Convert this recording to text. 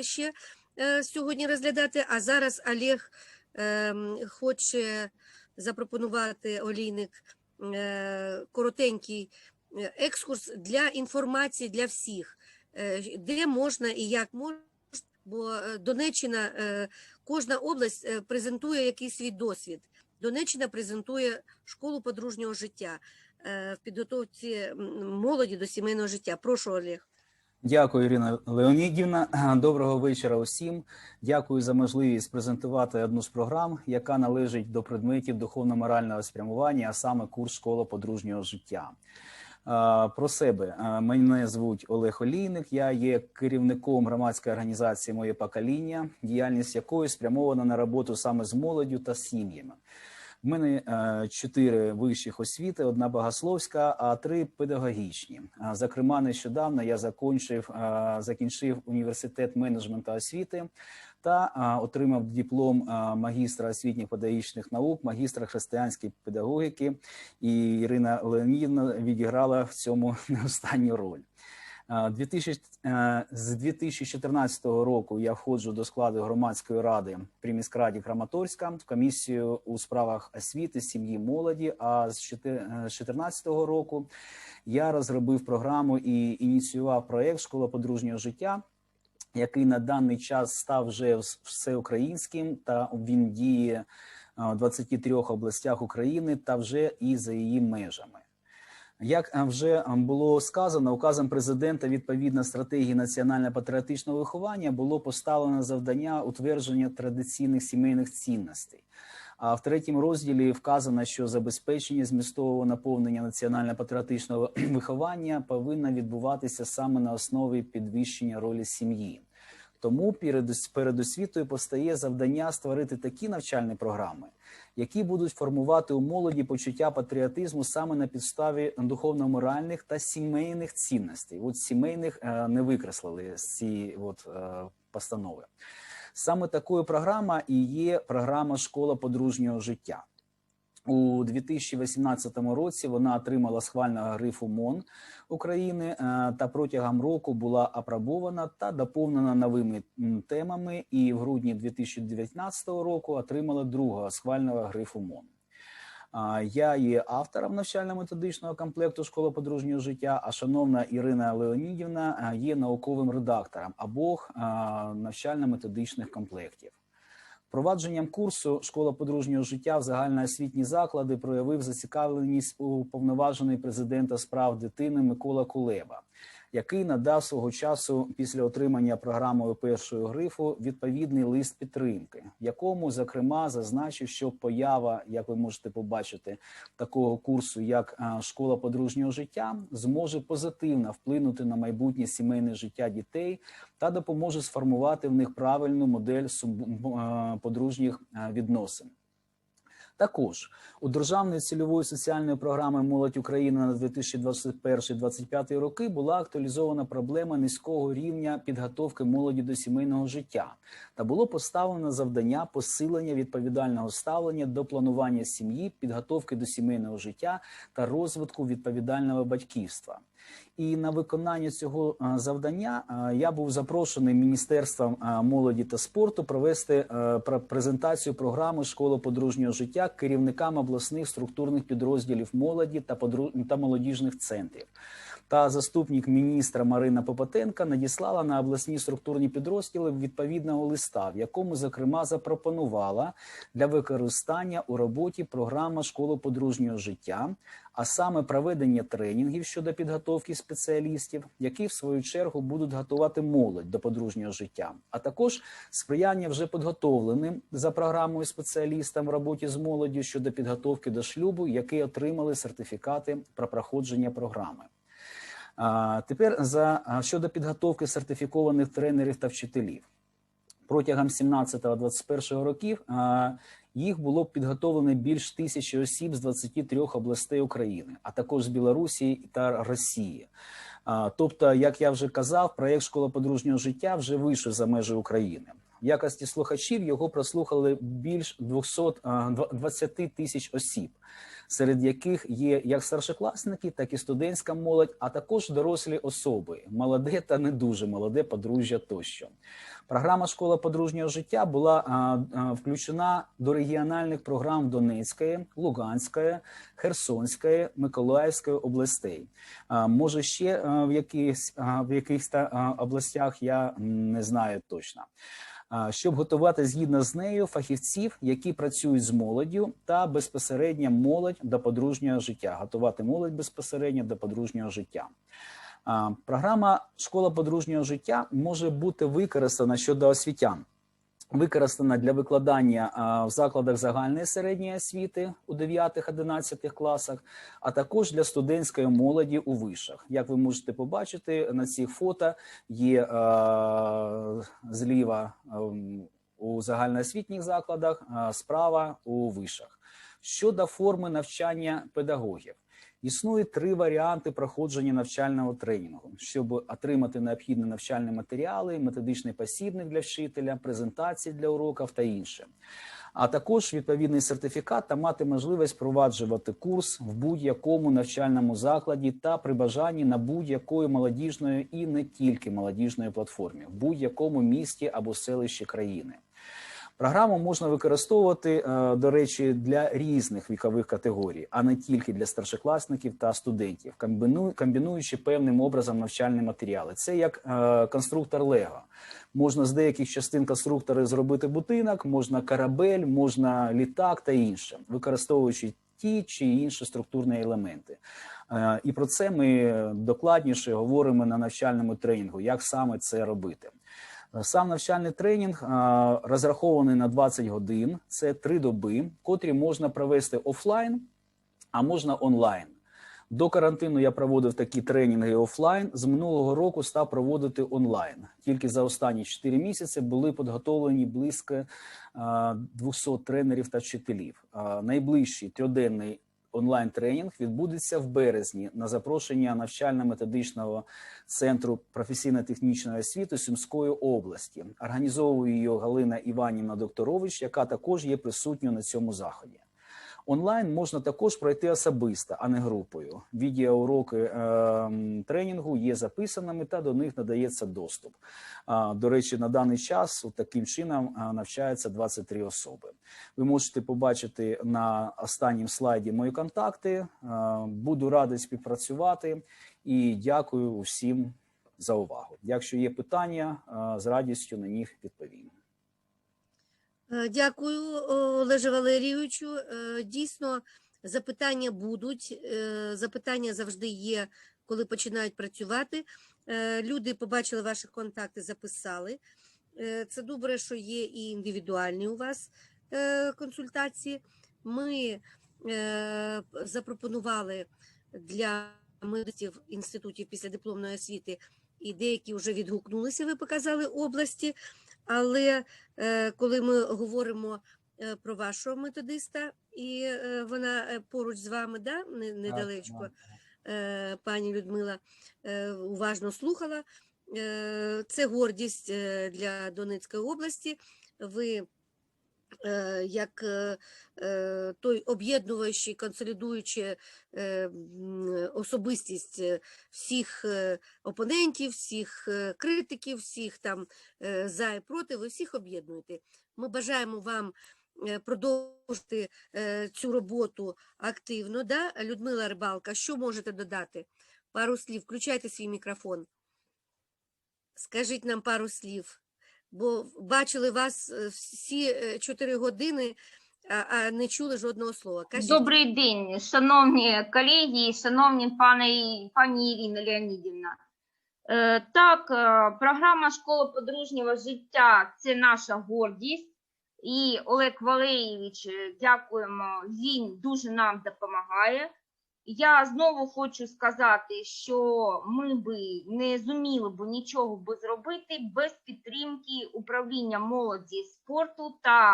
ще е, сьогодні розглядати. А зараз Олег ем, хоче запропонувати Олійник е, коротенький е, екскурс для інформації для всіх, де можна і як можна, бо Донеччина, кожна область презентує якийсь свій досвід. Донеччина презентує школу подружнього життя в підготовці молоді до сімейного життя. Прошу, Олег. Дякую, Ірина Леонідівна. Доброго вечора усім. Дякую за можливість презентувати одну з програм, яка належить до предметів духовно-морального спрямування, а саме курс школа подружнього життя. Е, Про себе Е, мене звуть Олег Олійник. Я є керівником громадської організації Моє покоління, діяльність якої спрямована на роботу саме з молоддю та сім'ями. В мене е, чотири вищих освіти: одна богословська, а три педагогічні. Зокрема, нещодавно я закінчив, е, закінчив університет менеджменту освіти та е, отримав диплом магістра освітніх педагогічних наук, магістра християнської педагогіки. І Ірина Леонідівна відіграла в цьому не останню роль. Е, 2000, е, З 2014 року я входжу до складу громадської ради при міськраді Краматорська в комісію у справах освіти, сім'ї, молоді. А з 2014 року я розробив програму і ініціював проєкт Школа подружнього життя, який на даний час став вже всеукраїнським, та він діє е, в 23 областях України та вже і за її межами. Як е, вже е, було сказано, указом президента відповідно стратегії національно-патріотичного виховання було поставлено завдання утвердження традиційних сімейних цінностей. А в третьому розділі вказано, що забезпечення змістового наповнення національно-патріотичного виховання повинно відбуватися саме на основі підвищення ролі сім'ї. Тому перед, освітою постає завдання створити такі навчальні програми, які будуть формувати у молоді почуття патріотизму саме на підставі духовно-моральних та сімейних цінностей. От сімейних е, не викреслили з цієї е, постанови. Саме такою програма і є програма Школа подружнього життя. У 2018 році вона отримала схвального грифу МОН України е, та протягом року була апробована та доповнена новими темами. І в грудні 2019 року отримала другого схвального грифу МОН. Я є автором навчально-методичного комплекту школи подружнього життя. А шановна Ірина Леонідівна є науковим редактором обох навчально-методичних комплектів. Впровадженням курсу школа подружнього життя в загальноосвітні заклади проявив зацікавленість уповноважений президента справ дитини Микола Кулеба, який надав свого часу після отримання програмою першого грифу відповідний лист підтримки, в якому зокрема зазначив, що поява, як ви можете побачити, такого курсу, як школа подружнього життя, зможе позитивно вплинути на майбутнє сімейне життя дітей та допоможе сформувати в них правильну модель е, подружніх е, відносин. Також у державної цільової соціальної програми Молодь України на 2021-2025 роки була актуалізована проблема низького рівня підготовки молоді до сімейного життя та було поставлено завдання посилення відповідального ставлення до планування сім'ї, підготовки до сімейного життя та розвитку відповідального батьківства. І на виконання цього е, завдання е, я був запрошений міністерством е, молоді та спорту провести презентацію програми школа подружнього життя керівникам обласних структурних підрозділів молоді та молодіжних центрів. Та заступник міністра Марина Попотенка надіслала на обласні структурні підрозділи відповідного листа, в якому зокрема запропонувала для використання у роботі програма школи подружнього життя, а саме проведення тренінгів щодо підготовки спеціалістів, які в свою чергу будуть готувати молодь до подружнього життя, а також сприяння вже підготовленим за програмою спеціалістам в роботі з молоддю щодо підготовки до шлюбу, які отримали сертифікати про проходження програми. А, тепер за щодо підготовки сертифікованих тренерів та вчителів протягом 17-21 років їх було підготовлено більш тисячі осіб з 23 областей України, а також з Білорусі та Росії. Тобто, як я вже казав, проєкт школа подружнього життя вже вийшов за межі України. Якості слухачів його прослухали більш 200, а, дв- 20 тисяч осіб, серед яких є як старшокласники, так і студентська молодь, а також дорослі особи, молоде та не дуже молоде подружжя тощо. Програма Школа подружнього життя була включена до регіональних програм Донецької, Луганської, Херсонської, Миколаївської областей. А, може, ще в якихось в якихось областях я не знаю точно. Щоб готувати згідно з нею фахівців, які працюють з молоддю та безпосередньо молодь до подружнього життя, готувати молодь безпосередньо до подружнього життя. Програма Школа подружнього життя може бути використана щодо освітян. Використана для викладання в закладах загальної середньої освіти у 9-11 класах, а також для студентської молоді у вишах. Як ви можете побачити на цих фото, є зліва у загальноосвітніх закладах, справа у вишах. Щодо форми навчання педагогів. Існує три варіанти проходження навчального тренінгу, щоб отримати необхідні навчальні матеріали, методичний посібник для вчителя, презентації для уроків та інше. А також відповідний сертифікат та мати можливість впроваджувати курс в будь-якому навчальному закладі та при бажанні на будь-якої молодіжної і не тільки молодіжної платформі, в будь-якому місті або селищі країни. Програму можна використовувати, е, до речі, для різних вікових категорій, а не тільки для старшокласників та студентів, комбіну- комбінуючи певним образом навчальні матеріали. Це як е, конструктор Лего. Можна з деяких частин конструктора зробити будинок, можна корабель, можна літак та інше, використовуючи ті чи інші структурні елементи. Е, І про це ми докладніше говоримо на навчальному тренінгу, як саме це робити. Сам навчальний тренінг розрахований на 20 годин. Це три доби, котрі можна провести офлайн, а можна онлайн. До карантину я проводив такі тренінги офлайн. З минулого року став проводити онлайн. Тільки за останні 4 місяці були підготовлені близько 200 тренерів та вчителів. Найближчий трьоденний онлайн-тренінг відбудеться в березні на запрошення навчально-методичного центру професійно-технічної освіти Сумської області. Організовує його Галина Іванівна Докторович, яка також є присутньою на цьому заході. Онлайн можна також пройти особисто, а не групою. Відеоуроки е, тренінгу є записаними та до них надається доступ. А, до речі, на даний час таким чином навчається 23 особи. Ви можете побачити на останнім слайді мої контакти. А, буду радий співпрацювати і дякую усім за увагу. Якщо є питання, а, з радістю на них відповім. Е, Дякую, Олеже Валерійовичу. Е, Дійсно, запитання будуть. е, Запитання завжди є, коли починають працювати. Люди побачили ваші контакти, записали. Це добре, що є і індивідуальні у вас консультації. Ми запропонували для медиків інститутів післядипломної освіти, і деякі вже відгукнулися, ви показали області. Але е, коли ми говоримо е, про вашого методиста, і е, вона поруч з вами, да, недалечко, пані Людмила уважно слухала. Це гордість для Донецької області. Ви як е, е, той об'єднуючий, консолідуючий особистість всіх опонентів, всіх критиків, всіх там за і проти, ви всіх об'єднуєте. Ми бажаємо вам е, продовжити е, цю роботу активно. Да? Людмила Рибалка, що можете додати? Пару слів, включайте свій мікрофон. Скажіть нам пару слів, бо бачили вас е, всі е, чотири години, а, не чули жодного слова. Кажіть. Добрий день, шановні колеги, шановні пани, пані Ірина Леонідівна. Е, Так, програма Школа подружнього життя це наша гордість. І Олег Валерійович, дякуємо, він дуже нам допомагає. Я знову хочу сказати, що ми би не зуміли б нічого би зробити без підтримки управління молоді спорту та